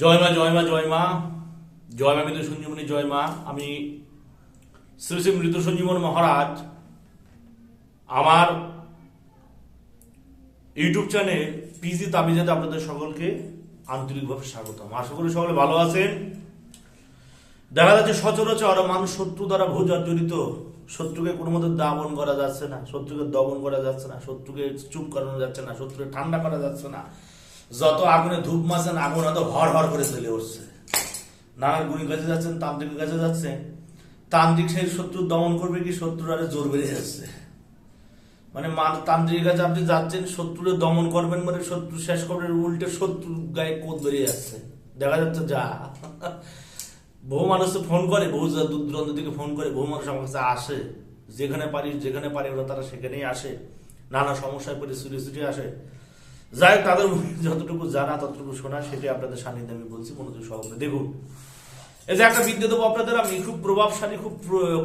জয় মা জয় মা জয় মা। জয় মা মৃত সঞ্জীবনী, জয় মা। আমি শ্রী শ্রী মৃত সঞ্জীবন মহারাজ আমার ইউটিউব চ্যানেল পিজি তাবিজাতে আপনাদের সকলকে আন্তরিকভাবে স্বাগতম। আশা করি সকলে ভালো আছেন। দেখা যাচ্ছে সচরাচর মানুষ শত্রু দ্বারা ভোজ জড়িত শত্রুকে কোনো মতো দাবন করা যাচ্ছে না, শত্রুকে দমন করা যাচ্ছে না, শত্রুকে চুপ করানো যাচ্ছে না, শত্রুকে ঠান্ডা করা যাচ্ছে না। যত আগুনে ধূপ মাছেন আগুন হয়তো হর হর করে চলে উঠছে। নানার গুণী কাছে যাচ্ছেন, তান্ত্রিকের কাছে যাচ্ছে। তান্ত্রিক সেই শত্রু দমন করবে কি? শত্রুর আরে জোর বেড়ে যাচ্ছে। মানে মান- তান্ত্রিকের কাছে আপনি যাচ্ছেন, শত্রুরে দমন করবেন মানে শত্রু শেষ করবেন উল্টে শত্রু গায়ে কোদ বেরিয়ে যাচ্ছে। দেখা যাচ্ছে যা। বহু মানুষ ফোন করে, বহু দূর দূরান্ত থেকে ফোন করে, বহু মানুষ আমার কাছে আসে। যেখানে পারি যেখানে পারি ওরা, তারা সেখানেই আসে। নানা সমস্যায় পড়ে, ছুটে ছুটে আসে। যাই হোক, তাদের যতটুকু জানা ততটুকু শোনা সেটি আপনাদের সান্নিধ্যে আমি বলছি মনোযোগ সহকারে দেখুন। এই যে একটা বিদ্যা দেবো আপনাদের আমি খুব প্রভাবশালী খুব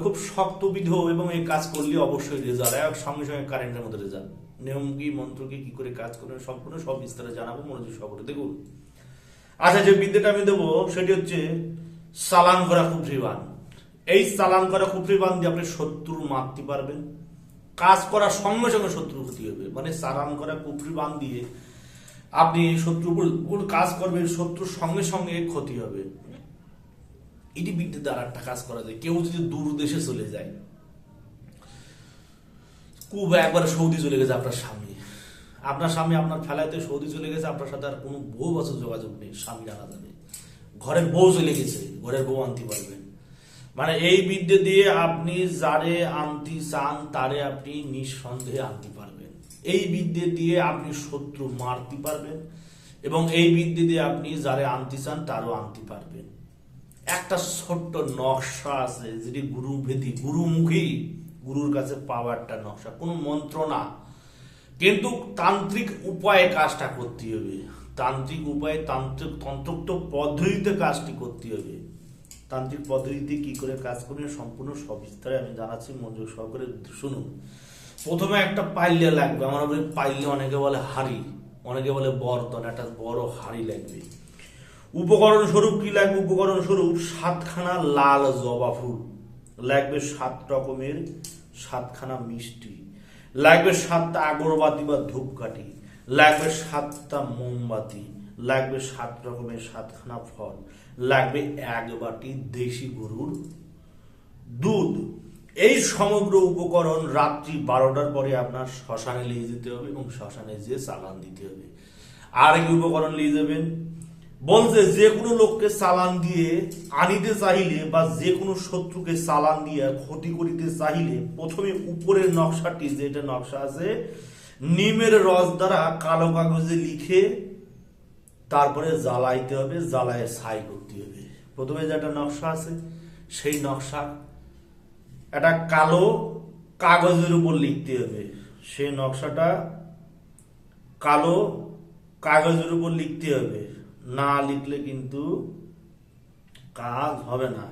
খুব শক্ত বিধ এবং এই কাজ করলে অবশ্যই রেজাল্ট এক সঙ্গে সঙ্গে কারেন্টের মধ্যে রেজাল্ট নিয়ম কি মন্ত্র কি কি করে কাজ করবে সম্পূর্ণ সব বিস্তারে জানাব মনোযোগ সহকারে দেখুন। আচ্ছা যে বিদ্যাটা আমি দেবো সেটি হচ্ছে সালান করা কুফরিবান এই সালান করা কুফরিবান দিয়ে আপনি শত্রু মারতে পারবেন। কাজ করার সঙ্গে সঙ্গে শত্রু ক্ষতি হবে। মানে সালান করা কুফরিবান দিয়ে আপনি উপর কাজ করবেন, শত্রুর সঙ্গে সঙ্গে ক্ষতি হবে। এটি বিদ্যুৎ দ্বারা একটা কাজ করা যায়। কেউ যদি দূর দেশে চলে যায় খুব একবারে সৌদি চলে গেছে আপনার স্বামী। আপনার স্বামী আপনার ফেলাইতে সৌদি চলে গেছে, আপনার সাথে আর কোনো বহু বছর যোগাযোগ নেই, স্বামী জানা যাবে ঘরের বউ চলে গেছে, ঘরের বউ আনতে পারবেন মানে এই বিদ্যে দিয়ে আপনি যারে আনতে চান, তারে আপনি নিঃসন্দেহে আনতে পারবেন। এই বিদ্যে দিয়ে আপনি শত্রু মারতে পারবেন এবং এই বিদ্যে দিয়ে আপনি যারে আনতে চান, তারও আনতে পারবেন। একটা ছোট্ট নকশা আছে, যেটি গুরুভেদী, গুরুমুখী, গুরুর কাছে পাওয়া একটা নকশা। কোনো মন্ত্র না। কিন্তু তান্ত্রিক উপায়ে কাজটা করতে হবে। তান্ত্রিক উপায়ে তান্ত্রিক তন্ত্রোক্ত পদ্ধতিতে কাজটি করতে হবে। তান্ত্রিক পদ্ধতিতে কি করে কাজ করবেন সম্পূর্ণ সবিস্তারে আমি জানাচ্ছি, মনোযোগ সহকারে শুনুন। প্রথমে একটা পাইলে লাগবে, আমার পাইলে অনেকে বলে হাড়ি, অনেকে বলে বর্তন, একটা বড় হাড়ি লাগবে। উপকরণ স্বরূপ কি লাগবে? উপকরণ স্বরূপ সাতখানা লাল জবা ফুল। লাগবে সাত রকমের, সাতখানা মিষ্টি। লাগবে সাতটা আগরবাতি বা ধূপকাঠি। লাগবে সাতটা মোমবাতি। লাগবে সাত রকমের সাতখানা ফল। লাগবে এক বাটি দেশি গরুর দুধ। এই সমগ্র উপকরণ রাত্রি বারোটার পরে আপনার শ্মশানে নিয়ে যেতে হবে এবং শ্মশানে যেয়ে চালান দিতে হবে। আর কি উপকরণ নিয়ে যাবেন। বলছে, যে কোনো লোককে চালান দিয়ে আনিতে চাইলে বা যে কোনো শত্রুকে চালান দিয়ে ক্ষতি করিতে চাইলে প্রথমে উপরের নকশাটি, যেটা নকশা আছে, নিমের রস দ্বারা কালো কাগজে লিখে তারপরে জ্বালাইতে হবে জ্বালায় ছাই করতে হবে। প্রথমে যেটা নকশা আছে, সেই নকশা একটা কালো কাগজের উপর লিখতে হবে। সেই নকশাটা কালো কাগজের উপর লিখতে হবে। না লিখলে কিন্তু কাজ হবে না।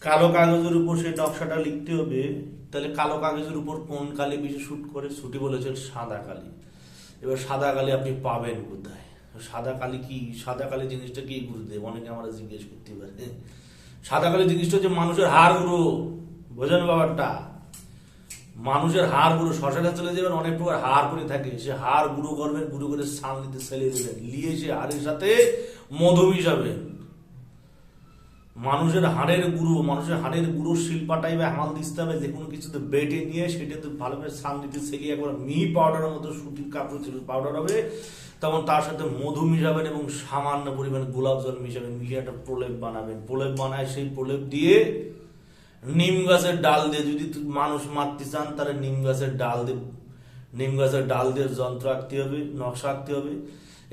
কালো কাগজের উপর সেই নকশাটা লিখতে হবে, তাহলে কালো কাগজের উপর কোন কালি বেশি শুট করে? ছুটি বলেছেন সাদা কালি। এবার সাদা কালি আপনি পাবেন কোথায়? সাদা কালি কি সাদা কালি জিনিসটা কি গুরুদেব? অনেকে আমরা জিজ্ঞেস করতে পারে। সাদা কালি জিনিসটা হচ্ছে মানুষের হাড় গুঁড়ো বোঝেন ব্যাপারটা? মানুষের হাড় গুঁড়ো শ্মশানে চলে যাবেন অনেক প্রকার হাড় করে থাকে। সে হাড় গুঁড়ো করবেন, গুঁড়ো করে দিতে ছেলে দেবেন। লিয়ে সে হাড়ের সাথে মধু মিশাবেন। মানুষের হাড়ের গুঁড়ো মানুষের হাড়ের গুঁড়ো শিল্পাটাই বা হামাল দিতে হবে, যে কোনো কিছুতে বেটে নিয়ে সেটাতে ভালো করে সান দিতে ছেলে একবার মিহি পাউডারের মতো সুতির কাপড় ছিল পাউডার হবে, তখন তার সাথে মধু মিশাবেন এবং সামান্য পরিমাণে গোলাপ জল মিশাবেন, মিশিয়ে একটা প্রলেপ বানাবেন। প্রলেপ বানায় সেই প্রলেপ দিয়ে নিম গাছের ডাল দিয়ে যদি মানুষ মারতে চান, তাহলে নিম গাছের ডাল দিয়ে, নিম গাছের ডাল দিয়ে যন্ত্র আঁকতে হবে, নকশা আঁকতে হবে।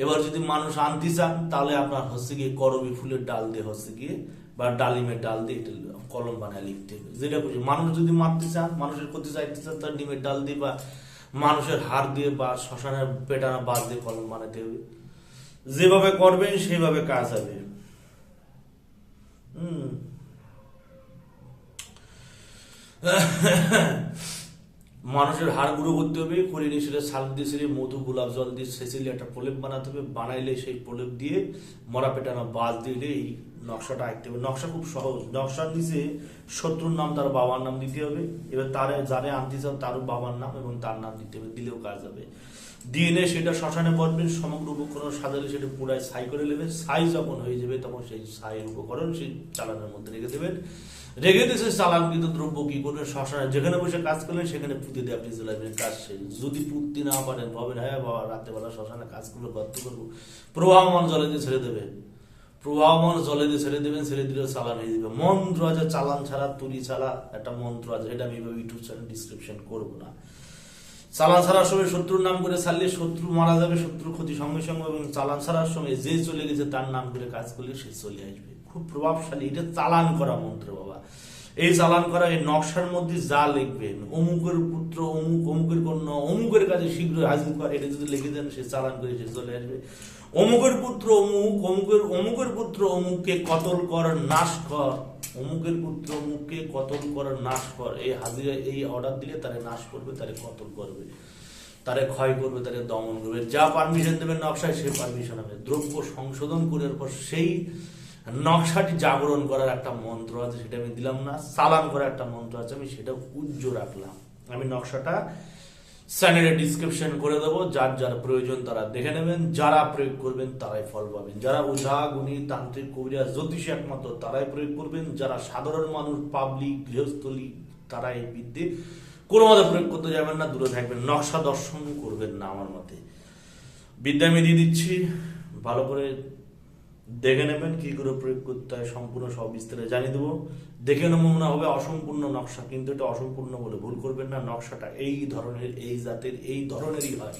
এবার যদি মানুষ আনতে চান, তাহলে আপনার হচ্ছে গিয়ে করবি ফুলের ডাল দিয়ে হচ্ছে গিয়ে বা ডালিমের ডাল দিয়ে এটা কলম বানায় লিখতে যেটা খুশি। মানুষ যদি মারতে চান, মানুষের ক্ষতি চাইতে চান, তার নিমের ডাল দিয়ে বা মানুষের হাড় দিয়ে বা শ্মশানের পেটানা বাদ দিয়ে কলম বানাতে হবে। যেভাবে করবেন, সেইভাবে কাজ হবে। মানুষের হাড় গুঁড়ো করতে হবে নিয়ে সেটা শাল দিয়ে মধু, গোলাপ জল দিয়ে শেষেলে একটা প্রলেপ বানাতে হবে। বানাইলে সেই প্রলেপ দিয়ে মরা পেটানো বাদ দিলে এই নকশাটা আঁকতে হবে। নকশা খুব সহজ। নকশার নিচে শত্রুর নাম, তার বাবার নাম দিতে হবে। এবার তারে যারে আনতে চান তারও বাবার নাম এবং তার নাম দিতে হবে। দিলেও কাজ হবে। ডিএনএ সেটা শ্মশানে পড়বেন সমগ্র উপকরণ সাজালে সেটা পুরায় ছাই করে নেবেন ছাই যখন হয়ে যাবে, তখন সেই ছাইয়ের উপকরণ সেই চালানের মধ্যে রেখে দেবেন। রেখে দিয়ে সেই চালানকৃত দ্রব্য কি করবেন শ্মশানে যেখানে বসে কাজ করলেন, সেখানে পুঁতে দিয়ে আপনি জ্বালাবেন কাজ শেষ। যদি পুঁততে না পারেন, ভাবেন হ্যাঁ বাবা, রাত্রেবেলা শ্মশানে কাজ করলে গর্ত করব প্রবাহমান জলে দিয়ে ছেড়ে দেবেন প্রবাহমান জলে দিয়ে ছেড়ে দেবেন, ছেড়ে দিলে চালান হয়ে যাবে। মন্ত্র আছে, চালান ছাড়া, তুলি ছাড়া একটা মন্ত্র আছে এটা আমি এভাবে ইউটিউব চ্যানেল ডিসক্রিপশন করব না। চালান ছাড়ার সময় শত্রুর নাম করে ছাড়লে শত্রু মারা যাবে, শত্রু ক্ষতি সঙ্গে সঙ্গে এবং চালান ছাড়ার সময় যে চলে গেছে তার নাম করে কাজ করলে সে চলে আসবে। খুব প্রভাবশালী, এটা চালান করা মন্ত্র, বাবা। এই চালান করা এই নকশার মধ্যে যা লিখবেন, অমুকের পুত্র, অমুক, অমুকের কন্যা, অমুকের কাছে শীঘ্র হাজির করে, এটা যদি লিখে দেন, সে চালান করে সে চলে আসবে। অমুকের পুত্র, অমুক, অমুকের অমুকের পুত্র, অমুককে কতল কর, নাশ কর। অমুকের পুত্র, অমুককে কতল কর, নাশ কর। এই হাজিরা, এই অর্ডার দিলে তারে নাশ করবে, তারে কতল করবে, তারে ক্ষয় করবে, তারে দমন করবে। যা পারমিশন দেবে নকশায়, সে পারমিশন হবে। দ্রব্য সংশোধন করে পর সেই নকশাটি জাগরণ করার একটা মন্ত্র আছে, সেটা আমি দিলাম না, সালাম করার একটা মন্ত্র আছে, আমি সেটা উজ্জ্ব রাখলাম। আমি নকশাটা চ্যানেলে ডিসক্রিপশন করে দেবো, যার যার প্রয়োজন তারা দেখে নেবেন, যারা প্রয়োগ করবেন তারাই ফল পাবেন। যারা ওঝা গুণী, তান্ত্রিক কবিরা জ্যোতিষ একমাত্র তারাই প্রয়োগ করবেন, যারা সাধারণ মানুষ পাবলিক গৃহস্থলী তারা এই বিদ্যে কোনো মতে প্রয়োগ করতে যাবেন না, দূরে থাকবেন। নকশা দর্শন করবেন না আমার মতে। বিদ্যা আমি দিয়ে দিচ্ছি, ভালো করে দেখে নেবেন কি করে প্রয়োগ করতে হয়, সম্পূর্ণ সব বিস্তারে জানিয়ে দেবো। দেখে নেব মনে হবে অসম্পূর্ণ নকশা, কিন্তু এটা অসম্পূর্ণ বলে ভুল করবেন না, নকশাটা এই ধরনের, এই জাতের, এই ধরনেরই হয়।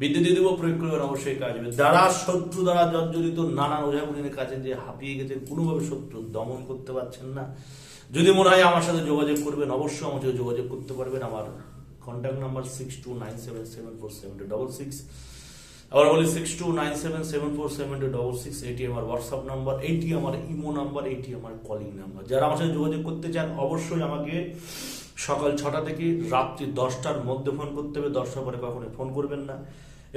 বিদ্যুৎ দিয়ে দেবো, প্রয়োগ করবেন অবশ্যই কাজ হবে। যারা শত্রু দ্বারা জর্জরিত, নানান ওঝাগুলির কাছে যে হাঁপিয়ে গেছে কোনোভাবে শত্রু দমন করতে পারছেন না। যদি মনে হয় আমার সাথে যোগাযোগ করবেন, অবশ্যই আমার সাথে যোগাযোগ করতে পারবেন। আমার contact number six two nine seven seven four seven double six আবার বলি six two nine seven seven four seven two double six এটি আমার হোয়াটসঅ্যাপ নাম্বার এইটি আমার ইমো নাম্বার এইটি আমার কলিং নাম্বার যারা আমার সাথে যোগাযোগ করতে চান, অবশ্যই আমাকে সকাল ছটা থেকে রাত্রি দশটার মধ্যে ফোন করতে হবে। দশটার পরে কখনোই ফোন করবেন না।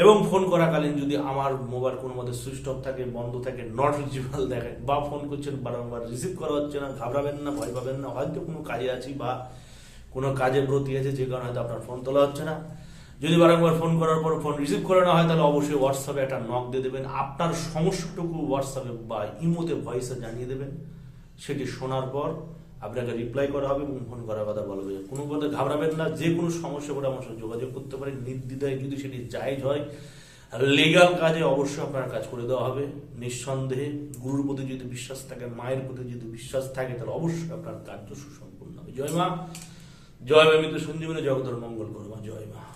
এবং ফোন করাকালীন যদি আমার মোবাইল কোনো মধ্যে সুইচ অফ থাকে, বন্ধ থাকে নট রিচিবল দেখে বা ফোন করছেন, বারংবার রিসিভ করা হচ্ছে না, ঘাবড়াবেন না, ভয় পাবেন না, হয়তো কোনো কাজে আছি বা কোনো কাজে ব্রতী আছে, যে কারণে হয়তো আপনার ফোন তোলা হচ্ছে না। যদি বারংবার ফোন করার পর ফোন রিসিভ করে না হয়, তাহলে অবশ্যই হোয়াটসঅ্যাপে একটা নক দিয়ে দেবেন। আপনার সমস্যাটুকু হোয়াটসঅ্যাপে বা ইমোতে ভয়েসে জানিয়ে দেবেন। সেটি শোনার পর আপনাকে রিপ্লাই করা হবে এবং ফোন করার কথা বলা হবে। কোনো কথা ঘাবড়াবেন না, যে কোনো সমস্যা করে আমার সাথে যোগাযোগ করতে পারেন। নির্দ্বিধায় যদি সেটি জায়জ হয় লিগাল কাজে অবশ্যই আপনার কাজ করে দেওয়া হবে। নিঃসন্দেহে গুরুর প্রতি যদি বিশ্বাস থাকে, মায়ের প্রতি যদি বিশ্বাস থাকে, তাহলে অবশ্যই আপনার কার্য সুসম্পূর্ণ হবে। জয় মা। জয় মা মৃত্যু সঞ্জীবনী জগতের মঙ্গল করো মা। জয় মা।